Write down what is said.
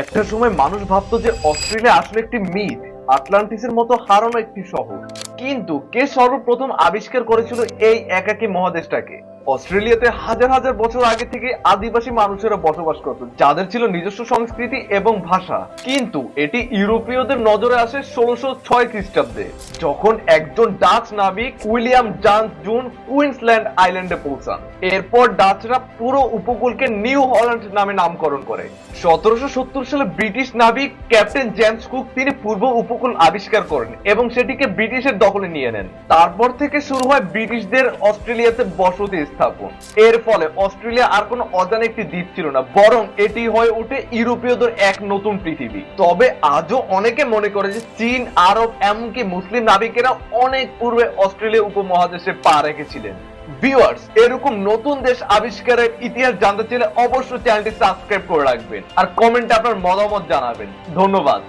একটা সময় মানুষ ভাবতো যে অস্ট্রেলিয়া আসলে একটি মিথ আটলান্টিসের মতো হারানো একটি শহর। কিন্তু কে সর্বপ্রথম আবিষ্কার করেছিল এই একাকী মহাদেশটাকে? অস্ট্রেলিয়াতে হাজার হাজার বছর আগে থেকে আদিবাসী মানুষেরা বসবাস করত, যাদের ছিল নিজস্ব সংস্কৃতি এবং ভাষা। কিন্তু এটি ইউরোপীয়দের নজরে আসে ষোলোশো ছয় খ্রিস্টাব্দে, যখন একজন ডাচ নাবিক উইলিয়াম জান্স জুন কুইন্সল্যান্ড আইল্যান্ডে পৌঁছান। এরপর ডাচরা পুরো উপকূলকে নিউ হল্যান্ড নামে নামকরণ করে। সতেরোশো সত্তর সালে ব্রিটিশ নাবিক ক্যাপ্টেন জেমস কুক তিনি পূর্ব উপকূল আবিষ্কার করেন এবং সেটিকে ব্রিটিশের দখলে নিয়ে নেন। তারপর থেকে শুরু হয় ব্রিটিশদের অস্ট্রেলিয়াতে বসতি স্থাপন। এর ফলে অস্ট্রেলিয়া আর কোনো অজানা একটি দ্বীপ ছিল না, বরং এটি হয়ে ওঠে ইউরোপীয়দের এক নতুন পৃথিবী। তবে আজও অনেকে মনে করে যে চীন, আরব, এমনকি মুসলিম নাবিকেরা অনেক পূর্বে অস্ট্রেলিয়া উপমহাদেশে পা রেখেছিলেন। ভিউয়ার্স এরকম নতুন দেশ আবিষ্কারের ইতিহাস জানতে চাইলে অবশ্যই চ্যানেলটি সাবস্ক্রাইব করে রাখবেন। আর কমেন্টে আপনার মতামত জানাবেন। ধন্যবাদ।